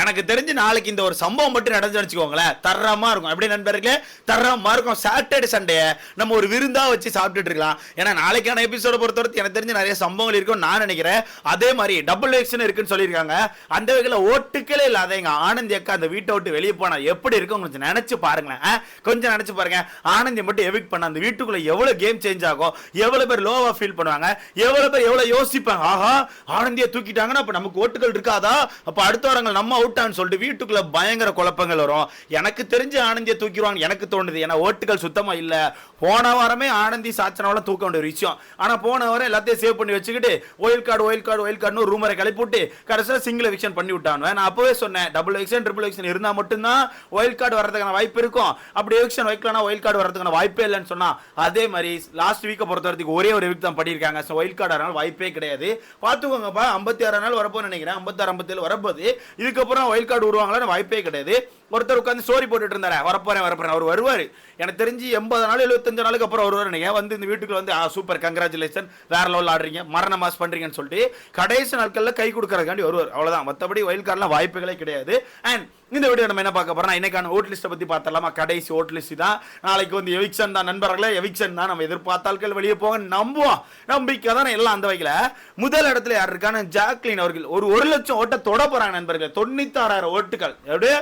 எனக்கு தெரிஞ்சு நாளைக்கு இந்த ஒரு சம்பவம் மட்டும் நடந்து வச்சுக்கோங்களேன். தரமா இருக்கும். எப்படி நண்பர்களே தரமா இருக்கும். சாட்டர்டே சண்டே நம்ம ஒரு விருந்தா வச்சு சாப்பிட்டுட்டு இருக்கலாம். ஏன்னா நாளைக்கான எபிசோட பொறுத்தவரைக்கும் எனக்கு தெரிஞ்சு நிறைய சம்பவங்கள் இருக்கும் நான் நினைக்கிறேன். அதே மாதிரி டபுள் எக்ஷன் இருக்குன்னு சொல்லியிருக்காங்க. அந்த வகையில் ஓட்டுக்களே இல்லாத எங்க ஆனந்தி அக்கா அந்த வீட்டை விட்டு வெளியே போனா எப்படி இருக்கும்? கொஞ்சம் நினைச்சு பாருங்களேன். கொஞ்சம் நினைச்சு பாருங்க. ஆனந்தி மட்டும் எவிக் பண்ண அந்த வீட்டுக்குள்ள எவ்வளவு கேம் சேஞ்ச் ஆகும்? எவ்வளவு பேர் லோவா ஃபீல் பண்ணுவாங்க? எவ்வளவு பேர் எவ்வளவு யோசிப்பாங்க? ஆஹா ஆனந்தியை தூக்கிட்டாங்கன்னா அப்ப நமக்கு ஓட்டுகள் இருக்காதா? அப்ப அடுத்த வாரங்கள் நம்ம அவுட்டான்னு சொல்லிட்டு வீட்டுக்குள்ள பயங்கர குழப்பங்கள் வரும். எனக்கு தெரிஞ்சு ஆனந்தியை தூக்கிடுவாங்க எனக்கு தோணுது. ஏன்னா ஓட்டுகள் சுத்தமாக இல்லை. போன வாரமே ஆனந்தி சாச்சனாவெல்லாம் தூக்க வேண்டிய விஷயம். ஆனால் போன வாரம் எல்லாத்தையும் சேவ் பண்ணி வச்சுக்கிட்டு wild card wild card wild கார்டுன்னு ரூமரை கிளப்பிவிட்டு கடைசியில் சிங்கிள் எவிக்ஷன் பண்ணி விட்டானுவ நான் அப்பவே சொன்னேன் டபுள் எவிக்ஷன் ட்ரிபிள் எக்ஷன் இருந்தால் மட்டும்தான் ஒயில் கார்டு வரதுக்கான வாய்ப்பு இருக்கும். அப்படி எவிக்ஷன் வைக்கலனா ஒயில் கார்டு வரதுக்கான வாய்ப்பே இல்லைன்னு சொன்னால் அதே மாதிரி லாஸ்ட் வீக்கை பொறுத்த வரைக்கும் ஒரே ஒரு வீக் தான் பண்ணியிருக்காங்க. ஸோ ஒயில் கார்டு வரனால வாய்ப்பே கிடையாது. பார்த்துக்கோங்கப்பா ஐம்பத்தி ஆறு நாள் வரப்போன்னு நினைக்கிறேன். ஐம்பத்தாறு ஐம்பத்தேழு வரப்போது இதுக்கப்புறம் ஒயில் கார்டு விடுவாங்களான்னு வாய்ப்பே கிடையாது. ஒருத்தர் உட்காந்து ஸ்டோரி போட்டுட்டு இருந்தாரு. வரப்போறேன் வரப்போறேன். அவர் வருவார். எனக்கு தெரிஞ்சு எண்பது நாள் எழுபத்தஞ்சு நாளுக்கு அப்புறம் வருவார். நீங்க வந்து இந்த வீட்டுக்கு வந்து சூப்பர் கங்க்ராச்சுலேஷன் வேற லெவல் ஆடுறீங்க. மரண மாஸ் பண்றீங்கன்னு சொல்லிட்டு கடைசி நாட்களில் கை கொடுக்கறதுக்காண்டி வருவார். அவ்வளோதான் மற்றபடி ஒயில் கார்டெலாம் வாய்ப்புகளே கிடையாது. அண்ட் இந்த வீடியோ நம்ம என்ன பார்க்க போறோம் இன்னைக்கான ஓட் லிஸ்ட்டை பத்தி பார்த்தலாமா கடைசி ஓட் லிஸ்ட் தான். நாளைக்கு வந்து எவிக்ஷன் தான் நண்பர்களே. எவிக்ஷன் தான். நம்ம எதிர்பார்த்தால்கள் வெளியே போக நம்புவோம். நம்பிக்கை தான் எல்லாம் அந்த வகையில். முதல் இடத்துல யார் இருக்கான ஜாக்லின் அவர்கள். ஒரு ஒரு லட்சம் ஓட்ட தொட போறாங்க தொண்ணூறு தொண்ணூத்தி ஆறாயிரம் ஓட்டுகள். எப்படி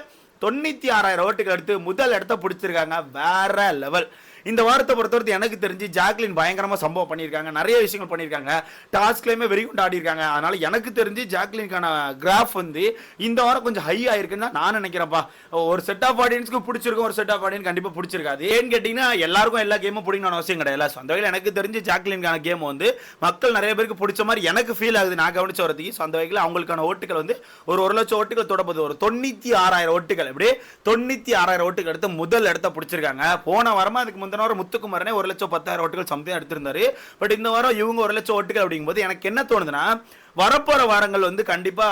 தொண்ணூத்தி ஆறாயிரம் ஓட்டுகள் எடுத்து முதல் இடத்த பிடிச்சிருக்காங்க. வேற லெவல் இந்த வாரத்தை பொறுத்தவரைக்கும் எனக்கு தெரிஞ்சு ஜாக்லின் பயங்கரமாக சம்பவம் பண்ணியிருக்காங்க. நிறைய விஷயங்கள் பண்ணியிருக்காங்க. டாஸ்க்லையுமே வெறி கொண்டு ஆடிருக்காங்க அதனால எனக்கு தெரிஞ்சு ஜாக்லினுக்கான கிராஃப் வந்து இந்த வாரம் கொஞ்சம் ஹை ஆயிருக்குன்னு தான் நான் நினைக்கிறேன்ப்பா. ஒரு செட் ஆஃப் ஆடியன்ஸ்க்கு பிடிச்சிருக்கும் ஒரு செட் ஆஃப் ஆடியன்ஸ் கண்டிப்பாக பிடிச்சிருக்காது. ஏன்னு கேட்டிங்கன்னா எல்லாருக்கும் எல்லா கேமும் பிடிக்கணும் அவசியம் கிடையாது. So, அந்த வகையில் எனக்கு தெரிஞ்சு ஜாக்லினுக்கான கேம் வந்து மக்கள் நிறைய பேருக்கு பிடிச்ச மாதிரி எனக்கு ஃபீல் ஆகுது. நான் கவனிச்ச வரதுக்கு ஸோ அந்த வகையில் அவங்களுக்கான ஓட்டுகள் வந்து ஒரு ஒரு லட்சம் ஓட்டுகள் தொடப்பது ஒரு தொண்ணூற்றி ஆறாயிரம் ஓட்டுகள். எப்படி தொண்ணூற்றி ஆறாயிரம் ஓட்டுகள் எடுத்து முதல் இடத்த பிடிச்சிருக்காங்க. போன வாரமாக அதுக்கு முந்தின வாரம் முத்துக்குமாரனே ஒரு லட்சம் பத்தாயிரம் ஓட்டுகள் சம்திங் எடுத்திருந்தாரு. பட் இந்த வாரம் இவங்க ஒரு லட்சம் ஓட்டுகள் அப்படிங்கும்போது எனக்கு என்ன தோணுதுன்னா வரப்போற வாரங்கள் வந்து கண்டிப்பா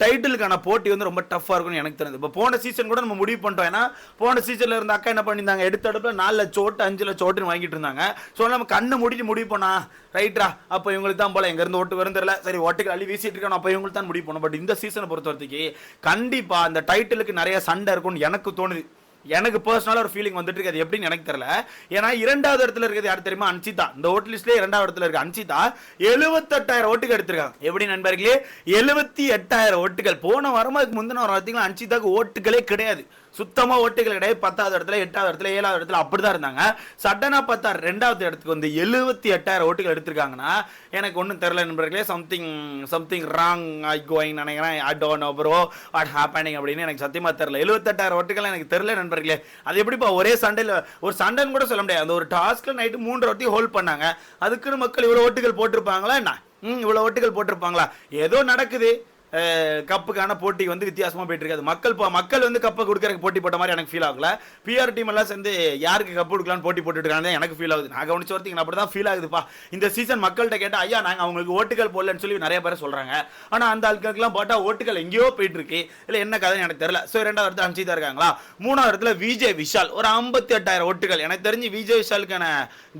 டைட்டிலுக்கான போட்டி வந்து ரொம்ப டஃப்பா இருக்கும்னு எனக்கு தெரிஞ்சது இப்போ போன சீசன் கூட நம்ம முடிவு பண்ணிட்டோம். ஏன்னா போன சீசன்ல இருந்த அக்கா என்ன பண்ணியிருந்தாங்க? எடுத்த அடுப்பில் நாலு லட்சம் ஓட்டு அஞ்சு லட்சம் ஓட்டுன்னு வாங்கிட்டு இருந்தாங்க. ஸோ நம்ம கண்ணு முடிச்சு முடிவு பண்ணா ரைட்ரா அப்போ இவங்களுக்கு தான் போல. எங்கேருந்து ஓட்டு வரும் தெரியல. சரி ஓட்டுக்கு அள்ளி வீசிட்டு இருக்கணும் அப்போ இவங்களுக்கு தான் முடிவு பண்ணோம் பட் இந்த சீசனை பொறுத்த வரைக்கும் கண்டிப்பா அந்த டைட்டிலுக்கு நிறைய சண்டை இருக்கும்னு எனக்கு தோணுது. எனக்கு பர்சனலாக ஒரு ஃபீலிங் வந்துட்டு இருக்கு. அது எப்படின்னு எனக்கு தெரியல. ஏன்னா இரண்டாவது இடத்துல இருக்கிறது யார் தெரியுமா? அன்சிதா. இந்த ஓட்டு லிஸ்ட்லேயே இரண்டாவது இடத்துல இருக்க அன்சிதா எழுபத்தெட்டாயிரம் ஓட்டுகள் எடுத்திருக்காங்க. எப்படி நண்பர்களே? எழுபத்தி எட்டாயிரம் ஓட்டுகள். போன வாரமா அதுக்கு முந்தின வாரம் பார்த்தீங்கன்னா அன்சிதாக்கு ஓட்டுகளே கிடையாது. சுத்தமாக ஓட்டுகள் கிடையாது. பத்தாவது இடத்துல எட்டாவது இடத்துல ஏழாவது இடத்துல அப்படி தான் இருந்தாங்க. சடனாக பார்த்தா ரெண்டாவது இடத்துக்கு வந்து எழுபத்தி எட்டாயிரம் ஓட்டுகள் எடுத்திருக்காங்கன்னா எனக்கு ஒன்றும் தெரில நண்பர்களே. Something something wrong I going நினைக்கிறேன் I don't bro what happening அப்படின்னு எனக்கு சத்தியமாக தெரில எழுபத்தெட்டாயிரம் ஓட்டுகள் எனக்கு தெரில நண்பர்களே. அது எப்படிப்பா ஒரே சண்டையில் ஒரு சண்டைன்னு கூட சொல்ல முடியாது. அந்த ஒரு டாஸ்க்கில் நைட்டு மூன்று வாட்டி ஹோல்ட் பண்ணாங்க. அதுக்குன்னு மக்கள் இவ்வளோ ஓட்டுகள் போட்டிருப்பாங்களா என்ன? ம் இவ்வளோ ஓட்டுகள் போட்டிருப்பாங்களா? ஏதோ நடக்குது. கப்புக்கான போட்டி வந்து வித்தியாசமாக போயிட்டு இருக்காது மக்கள் மக்கள் வந்து கப்பை கொடுக்கறதுக்கு போட்டி போட்ட மாதிரி எனக்கு ஃபீல் ஆகல. பிஆர் டீம் எல்லாம் சேர்ந்து யாருக்கு கப்பு கொடுக்கலான்னு போட்டி போட்டுட்டு இருக்காங்க எனக்கு ஃபீல் ஆகுது. நான் கவனிச்ச வரத்துக்கு அப்படி தான் ஃபீல் ஆகுதுப்பா. இந்த சீசன் மக்கள்கிட்ட கேட்டால் ஐயா நாங்கள் அவங்களுக்கு ஓட்டுகள் போடலன்னு சொல்லி நிறைய பேர் சொல்கிறாங்க ஆனால் அந்த ஆட்களுக்குலாம் போட்டால் ஓட்டுகள் எங்கேயோ போயிட்டு இருக்கு இல்லை என்ன கதைன்னு எனக்கு தெரியல. ஸோ ரெண்டாவது இடத்துல அனுப்பிச்சு இருக்காங்களா? மூணாவது இடத்துல விஜய் விஷால். ஒரு ஐம்பத்தி எட்டாயிரம் ஓட்டுகள். எனக்கு தெரிஞ்சு விஜய் விஷாலுக்கான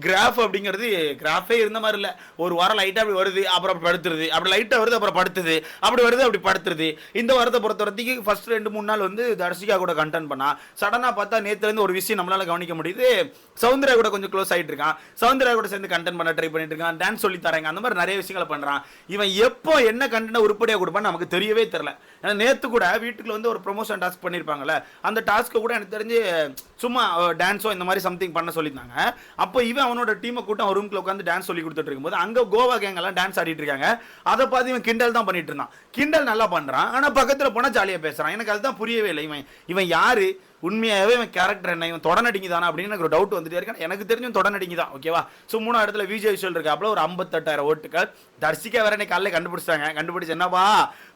கிராஃப் அப்படிங்கிறது கிராஃபே இருந்த மாதிரி இல்லை. ஒரு வாரம் லைட்டாக அப்படி வருது அப்புறம் படுத்துருது. அப்படி லைட்டாக வருது அப்புறம் படுத்துது. அப்படி வருது அப்படி படுத்துருது இந்த வாரத்தை பொறுத்த வரைக்கும் ஃபர்ஸ்ட் ரெண்டு மூணு நாள் வந்து தர்ஷிகா கூட கண்டென்ட் பண்ணா. சடனா பார்த்தா நேத்துல இருந்து ஒரு விஷயம் நம்மளால கவனிக்க முடியுது. சவுந்தரா கூட கொஞ்சம் க்ளோஸ் ஆயிட்டு இருக்கான். சவுந்தரா கூட சேர்ந்து கண்டென்ட் பண்ண ட்ரை பண்ணிட்டு இருக்கான். டான்ஸ் சொல்லி தராங்க. அந்த மாதிரி நிறைய விஷயங்களை பண்றான். இவன் எப்போ என்ன கண்டென்ட் உருப்படியா கொடுப்பான்னு நமக்கு தெரியவே தெரியல. ஏன்னா நேத்து கூட வீட்டுக்குள்ள வந்து ஒரு ப்ரொமோஷன் டாஸ்க் பண்ணியிருப்பாங்கல்ல அந்த டாஸ்க்கு கூட எனக்கு தெரிஞ்சு சும்மா டான்ஸோ இந்த மாதிரி சம்திங் பண்ண சொல்லியிருந்தாங்க. அப்போ இவன் அவனோட டீமை கூட்டம் ஒரு உட்காந்து டான்ஸ் சொல்லி கொடுத்துட்டு இருக்கும்போது அங்க கோவா கேங் எல்லாம் டான்ஸ் ஆடிட்டு இருக்காங்க. அதை பார்த்து இவன் கிண்டல் தான் பண்ணிட்டு இருந்தான். கிண்டல் நல்லா பண்றான் ஆனால் பக்கத்துல போனா ஜாலியா பேசுறான். எனக்கு அதுதான் புரியவே இல்லை. இவன் இவன் யாரு? உண்மையாகவே இவன் கேரக்டர் என்ன? இவன் தொடநடிங்கி தானா அப்படின்னு எனக்கு ஒரு டவுட் வந்துட்டே இருக்கு. எனக்கு தெரிஞ்சும் தொடநடிங்கி தான் ஓகேவா ஸோ மூணாவது இடத்துல விஜய் விஷயம் இருக்காப்புல ஒரு ஐம்பத்தெட்டாயிரம் ஓட்டுகள். தர்சிக்கா வேற இன்னைக்கு காலையில் கண்டுபிடிச்சாங்க கண்டுபிடிச்சு என்னப்பா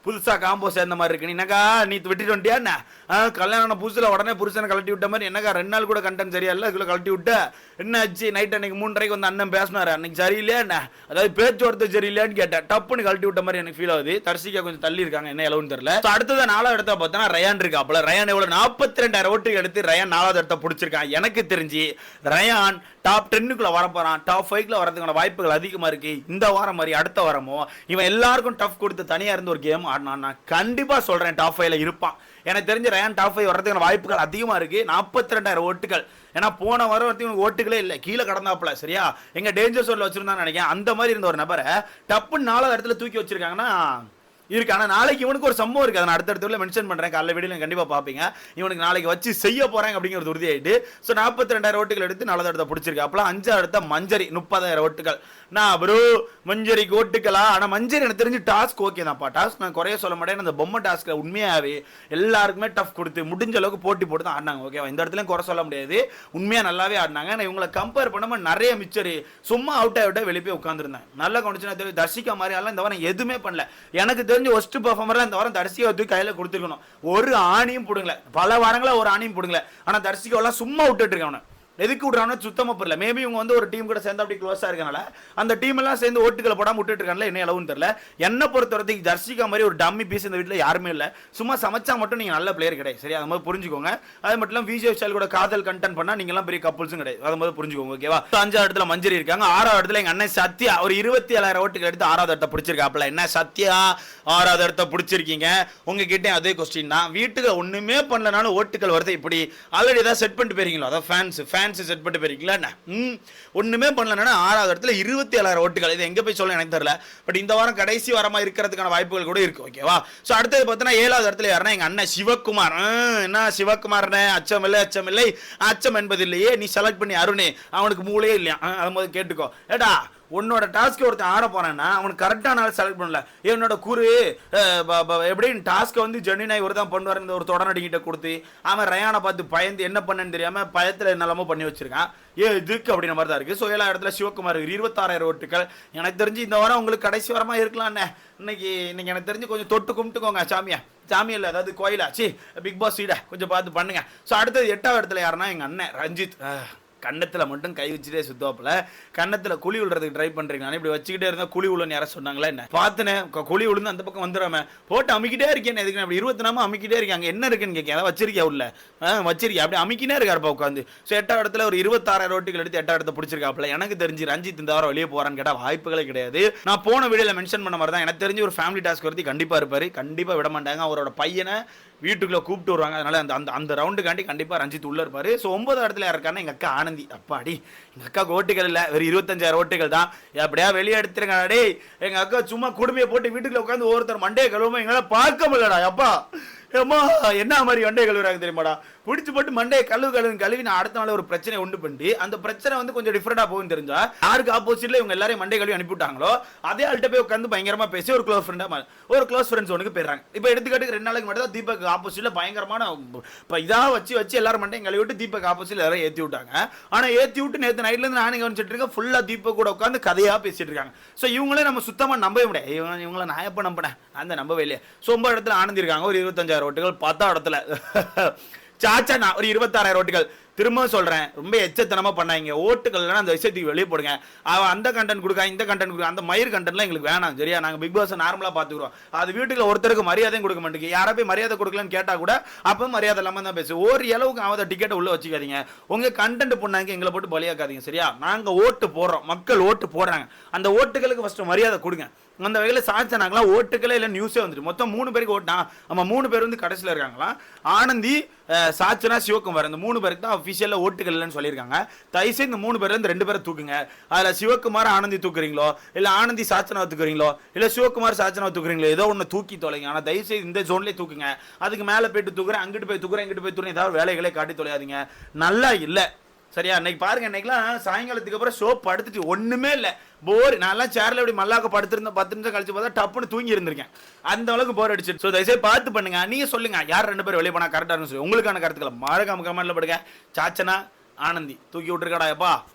புதுசாக காம்போ சேர்ந்த மாதிரி இருக்கு. என்னக்கா? நீ விட்டுட்டு வந்துட்டியா என்ன? ஆ, கல்யாணம் புதுசில் உடனே புருஷனை கழட்டி விட்ட மாதிரி என்னக்கா ரெண்டு நாள் கூட கண்டென்ட் சரியா இல்லை? இதில் கழட்டி விட்ட? என்ன ஆச்சு நைட் அன்னைக்கு மூன்றரைக்கு வந்து அண்ணன் பேசினார். அன்னைக்கு சரியில்லையா என்ன? அதாவது பேச்சுவார்த்தை சரியில்லையான்னு கேட்டேன். டப்புன்னு கழட்டி விட்ட மாதிரி எனக்கு ஃபீல் ஆகுது. தர்சிகா கொஞ்சம் தள்ளி இருக்காங்க. என்ன எவ்வளவுன்னு தெரியல. அடுத்தது நாலாவது இடத்த பார்த்தா ரயான் இருக்காப்புல ரயான் எவ்வளோ நாற்பத்தி ரெண்டாயிரம் ஓட்டுகள் எடுத்து ரயான் நாலாவது இடத்த பிடிச்சிருக்கான். எனக்கு தெரிஞ்சு ரயான் டாப் டென்னுக்குள்ள வரப்போறான். டாப் ஃபைவ்ல வரதுக்கான வாய்ப்புகள் அதிகமா இருக்கு. இந்த வாரம் மாதிரி அடுத்த வாரமோ இவன் எல்லாருக்கும் டஃப் கொடுத்து தனியா இருந்து ஒரு கேம் ஆடினான் நான் கண்டிப்பா சொல்றேன் டாப் ஃபைவ்ல இருப்பான். எனக்கு தெரிஞ்ச ரயான் டாப் ஃபைவ் வரதுக்கான வாய்ப்புகள் அதிகமா இருக்கு. நாற்பத்தி ரெண்டாயிரம் ஓட்டுகள். ஏன்னா போன வாரம் வரைக்கும் ஓட்டுகளே இல்லை. கீழே கடந்தாப்புல சரியா? எங்க டேஞ்சர் சோன்ல வச்சிருந்தான்னு நினைக்கிறேன். அந்த மாதிரி இருந்த ஒரு நபரை டப்புன்னு நாலாவது இடத்துல தூக்கி வச்சிருக்காங்கன்னா இருக்கு. ஆனால் நாளைக்கு இவனுக்கு ஒரு சம்பவம் இருக்குது அதை நான் அடுத்தடுத்துல மென்ஷன் பண்ணுறேன் காலைல வீடியோ கண்டிப்பாக பார்ப்பீங்க இவனுக்கு நாளைக்கு வச்சு செய்ய போகிறேன் அப்படிங்கிறது உறுதியாயிட்டு. ஸோ நாற்பத்தி ரெண்டாயிரம் ஓட்டுகள் எடுத்து நாலாவது இடத்த பிடிச்சிருக்கு. அப்போலாம் அஞ்சாவது இடத்த மஞ்சரி முப்பதாயிரம் ஓட்டுகள். நான் ப்ரோ? மஞ்சரிக்கு ஓட்டுக்கலாம் ஆனால் மஞ்சரி எனக்கு தெரிஞ்சு டாஸ்க் ஓகே தான்ப்பா. டாஸ்க் நான் குறைய சொல்ல மாட்டேன். அந்த பொம்மை டாஸ்க்கில் உண்மையாகவே எல்லாருக்குமே டஃப் கொடுத்து முடிஞ்ச அளவுக்கு போட்டி போட்டு தான் ஆடினாங்க. ஓகேவா இந்த இடத்துலையும் குறை சொல்ல முடியாது. உண்மையாக நல்லாவே ஆடினாங்க. நான் இவங்களை கம்பேர் பண்ணாமல் நிறைய மிச்சரி சும்மா அவுட் அவுட்டா வெளியே போய் உட்காந்துருந்தேன் நல்லா கவனிச்சுனா தெரியும். தர்ஷிகா மாதிரி எல்லாம் இந்த வாரம் எதுவுமே பண்ணல. எனக்கு தெரிஞ்சு ஒஸ்ட் பர்ஃபார்மர்லாம் இந்த வாரம் தர்ஷிகா தூக்கி கையில கொடுத்துருக்கணும். ஒரு ஆணியும் பிடுங்கல. பல வாரங்களாக ஒரு ஆணியும் பிடுங்கல. ஆனா தர்ஷிகாவெல்லாம் சும்மா விட்டுட்டு இருக்கேன் அவனை. எதுக்கு விடுறானோ சுத்தமாக புரியல. மேபி இவங்க வந்து ஒரு டீம் கூட சேர்ந்து அப்படி க்ளோஸாக இருக்கனால அந்த டீம் எல்லாம் சேர்ந்து ஓட்டுகளை போடாமல் விட்டுட்டு இருக்காங்களா என்ன அளவுன்னு தெரியல. என்ன பொறுத்த வரைக்கும் ஜர்சிகா மாதிரி ஒரு டம்மி பீஸ் இந்த வீட்டில் யாருமே இல்லை. சும்மா சமைச்சா மட்டும் நீங்கள் நல்ல பிளேயர் கிடையாது. சரி அது மாதிரி புரிஞ்சுக்கோங்க. அது மட்டும் இல்லாமல் விஜய் ஸ்டைல் கூட காதல் கண்டென்ட் பண்ணால் நீங்களாம் பெரிய கப்புள்ஸும் கிடையாது. அது மாதிரி புரிஞ்சுக்கோங்க ஓகேவா அஞ்சாவது இடத்துல மஞ்சரி இருக்காங்க. ஆறாவது இடத்துல எங்கள் அண்ணன் சத்யா ஒரு இருபத்தி ஏழாயிரம் ஓட்டுகள் எடுத்து ஆறாவது இடத்த பிடிச்சிருக்காப்ல என்ன சத்யா? ஆறாவது இடத்த பிடிச்சிருக்கீங்க. உங்ககிட்ட அதே கொஸ்டின் தான். வீட்டுக்கு ஒன்றுமே பண்ணலனாலும் ஓட்டுகள் வருது இப்படி. ஆல்ரெடி ஏதாவது செட் பண்ணிட்டு போயிருக்கீங்களா? அதான் ஃபேன்ஸ் ஃபேன்ஸ் செட் பண்ணிட்டு போயிருக்கீங்களா என்ன? ம். ஒண்ணுமே பண்ணலன்னா ஆறாவது இடத்துல இருபத்தி ஏழாயிரம் ஓட்டுகள். இது எங்க போய் சொல்ல எனக்கு தெரியல. பட் இந்த வாரம் கடைசி வாரமா இருக்கிறதுக்கான வாய்ப்புகள் கூட இருக்குது ஓகேவா ஸோ அடுத்தது பார்த்தீங்கன்னா ஏழாவது இடத்துல யாருன்னா எங்கள் அண்ணன் சிவகுமார். என்ன சிவகுமார்னே? அச்சம் இல்லை அச்சம் இல்லை அச்சம் என்பது இல்லையே நீ செலக்ட் பண்ணி அருணே. அவனுக்கு மூளையே இல்லையா? அதை அது கேட்டுக்கோ. ஏடா உன்னோட டாஸ்க் ஒருத்தன் ஆட போறான்னா அவனுக்கு கரெக்டான ஆள் செலக்ட் பண்ணல. என்னோட குரு ப- எப்படின்னு டாஸ்க்கை வந்து ஜெனினா ஒரு தான் பண்ணுவார் ஒரு தொடரடிக்கிட்ட கொடுத்து அவன் ரயானை பார்த்து பயந்து என்ன பண்ணன்னு தெரியாம பயத்தில் என்னெல்லாமோ பண்ணி வச்சிருக்கான். ஏ இதுக்கு அப்படின்ற மாதிரி தான் இருக்கு. ஸோ எல்லா இடத்துல சிவகுமார் இருபத்தாறாயிரம் ஓட்டுகள். எனக்கு தெரிஞ்சு இந்த வாரம் உங்களுக்கு கடைசி வாரமா இருக்கலாம்ண்ணே இன்னைக்கு இன்னைக்கு எனக்கு தெரிஞ்சு கொஞ்சம் தொட்டு கும்பிட்டுக்கோங்க சாமியா. சாமியில் அதாவது கோயிலா? சி பிக் பாஸ் சீடை. கொஞ்சம் பார்த்து பண்ணுங்க. ஸோ அடுத்தது எட்டாவது இடத்துல யாருன்னா எங்கள் அண்ணன் ரஞ்சித். கன்னத்தில் மட்டும் கை வச்சுட்டே சுத்துவாப்புல. கன்னத்துல குழி விழுறதுக்கு ட்ரை பண்றீங்க நான் இப்படி வச்சுக்கிட்டே இருந்தால் குழி விழுன்னு யாரும் சொன்னாங்களா என்ன? பார்த்தனே குழி விழுந்து அந்த பக்கம் வந்துடாம போட்டு அமிக்கிட்டே இருக்கேன். எதுக்கு அப்படி இருபத்தி நாம அமைக்கிட்டே இருக்கேன். அங்கே என்ன இருக்குன்னு கேட்க அதான் வச்சிருக்கியா உள்ள? ஆ, வச்சிருக்கியா? அப்படி அமிக்கினே இருக்காருப்பா உட்காந்து ஸோ எட்டாவது இடத்துல ஒரு இருபத்தாறாயிரம் ரோட்டிகள் எடுத்து எட்டாவது இடத்த பிடிச்சிருக்காப்புல. எனக்கு தெரிஞ்சு ரஞ்சித் இந்த வாரம் வெளியே போகிறான்னு கேட்டால் வாய்ப்புகளே கிடையாது. நான் போன வீடியோவில் மென்ஷன் பண்ண மாதிரி தான் எனக்கு தெரிஞ்சு ஒரு ஃபேமிலி டாஸ்க் வருத்தி கண்டிப்பாக இருப்பார். கண்டிப்பாக விட மாட்டாங்க. அவரோட பையனை வீட்டுக்குள்ள கூப்பிட்டு வருவாங்க. அதனால அந்த அந்த அந்த ரவுண்டுக்காண்டி கண்டிப்பா ரஞ்சித் உள்ள இருப்பார். ஸோ ஒன்பது இடத்துல யார் இருக்காருன்னா அக்கா ஆனந்தி. அப்பாடி எங்கள் அக்கா ஓட்டுகள் இல்ல. வெறும் இருபத்தஞ்சாயிரம் ஓட்டுகள் தான். எப்படியா வெளியே எடுத்துருங்க டேய். எங்க அக்கா சும்மா குடுமையை போட்டு வீட்டுக்குள்ள உட்காந்து ஒருத்தர் மண்டையை கழுவுமா எங்களால் பார்க்க முடியலடா அப்பா ஏம்மா என்ன மாதிரி மண்டையை கழுவுறாங்க தெரியுமாடா? பிடிச்சு போட்டு மண்டையை கழுவு கழுவு கழுவி நான் அடுத்த நாள் ஒரு பிரச்சனை உண்டு பண்ணி அந்த பிரச்சனை வந்து கொஞ்சம் டிஃப்ரெண்டா போகும் தெரிஞ்சா யாருக்கு ஆப்போசிட்ல இவங்க எல்லாரையும் மண்டை கழுவி அனுப்பிவிட்டாங்களோ அதே ஆள்கிட்ட போய் உட்காந்து பயங்கரமா பேசி ஒரு க்ளோஸ் ஃப்ரெண்டா ஒரு க்ளோஸ் ஃப்ரெண்ட்ஸ் ஒன்றுக்கு போயிடுறாங்க. இப்போ எடுத்துக்காட்டுக்கு ரெண்டு நாளைக்கு மட்டும் தான் தீபக் ஆப்போசிட்ல பயங்கரமான இப்போ இதாக வச்சு வச்சு எல்லாரும் மண்டையும் கழுவி விட்டு தீபக் ஆப்போசிட்ல எல்லாரும் ஏற்றி விட்டாங்க. ஆனால் ஏற்றி விட்டு நேற்று நைட்லேருந்து நானே கவனிச்சிட்டு இருக்கேன் ஃபுல்லாக தீபக் கூட உட்காந்து கதையாக பேசிட்டு இருக்காங்க. ஸோ இவங்களே நம்ம சுத்தமாக நம்பவே முடியாது. இவங்க இவங்கள நான் எப்போ நம்பினேன்? அந்த நம்பவே இல்லையே. ஸோ ஒன்பது இடத்துல ஆனந்திருக்காங்க ஒரு இருபத்தஞ்சாயிரம் ஓட்டுகள் பத்தாம் இடத்துல. சாச்சா ஒரு இருபத்தாறாயிரம் ஓட்டுகள். திரும்ப சொல்கிறேன் ரொம்ப எச்சத்தனமாக பண்ணாங்க ஓட்டுகள் அந்த விஷயத்துக்கு வெளியே போடுங்க. அவன் அந்த கண்டென்ட் கொடுக்க இந்த கண்டென்ட் கொடுக்க அந்த மயிர் கண்டென்ட்லாம் எங்களுக்கு வேணாம் சரியா? நாங்கள் பிக் பாஸை நார்மலாக பார்த்துக்குறோம். அது வீட்டுக்கு ஒருத்தருக்கு மரியாதையும் கொடுக்க மாட்டேங்க யாரை போய் மரியாதை கொடுக்கலன்னு கேட்டால் கூட அப்போ மரியாதை இல்லாமல் தான் பேசு ஒரு அளவுக்கு அவன் டிக்கெட்டை உள்ளே வச்சுக்காதீங்க. உங்கள் கண்டென்ட் பண்ணாங்க எங்களை போட்டு பலியாக்காதீங்க சரியா? நாங்கள் ஓட்டு போடுறோம். மக்கள் ஓட்டு போடுறாங்க. அந்த ஓட்டுகளுக்கு ஃபஸ்ட்டு மரியாதை கொடுங்க. அந்த வகையில் சாட்சினாங்களாம் ஓட்டுக்களே இல்லை நியூஸே வந்துட்டு மொத்தம் மூணு பேருக்கு ஓட்டா ஆமாம் மூணு பேர் வந்து கடைசியில் இருக்காங்களாம். ஆனந்தி சாச்சனா சிவகுமார் இந்த மூணு பேருக்கு தான் அஃபிஷியலாக ஓட்டுகள் இல்லைன்னு சொல்லியிருக்காங்க. தயவுசெய்து இந்த மூணு பேர்ல இருந்து ரெண்டு பேரை தூக்குங்க. அதில் சிவகுமார் ஆனந்தி தூக்குறீங்களோ இல்லை ஆனந்தி சாச்சனாவை தூக்குறீங்களோ இல்லை சிவகுமார் சாச்சனாவை தூக்குறீங்களோ ஏதோ ஒன்று தூக்கி தொலைங்க. ஆனால் தயவுசெய்து இந்த ஜோன்லேயே தூக்குங்க. அதுக்கு மேலே போயிட்டு தூக்குறேன் அங்கிட்டு போய் தூக்குறேன் இங்கிட்டு போய் தூக்குறேன் ஏதாவது வேலைகளே காட்டி தொலையாதீங்க. நல்லா இல்லை. சரியா? இன்னைக்கு பாருங்க இன்னைக்குலாம் சாயங்காலத்துக்கு அப்புறம் ஷோ படுத்துட்டு ஒண்ணுமே இல்லை. போர் நான்லாம் சேர்ல அப்படி மல்லாக்க படுத்திருந்தேன் பத்து நிமிஷம் கழிச்சு பார்த்தா டப்புன்னு தூங்கி இருந்திருக்கேன். அந்த அளவுக்கு போர் அடிச்சு ஸோ தயவுசெய்து பார்த்து பண்ணுங்க. நீங்க சொல்லுங்க யார் ரெண்டு பேரும் வெளியே போனா கரெக்டாக சொல்லி. உங்களுக்கான கருத்துக்களை மறக்காம கமெண்ட்ல படுங்க. சாச்சனா ஆனந்தி தூக்கி விட்டுருக்காடா எப்பா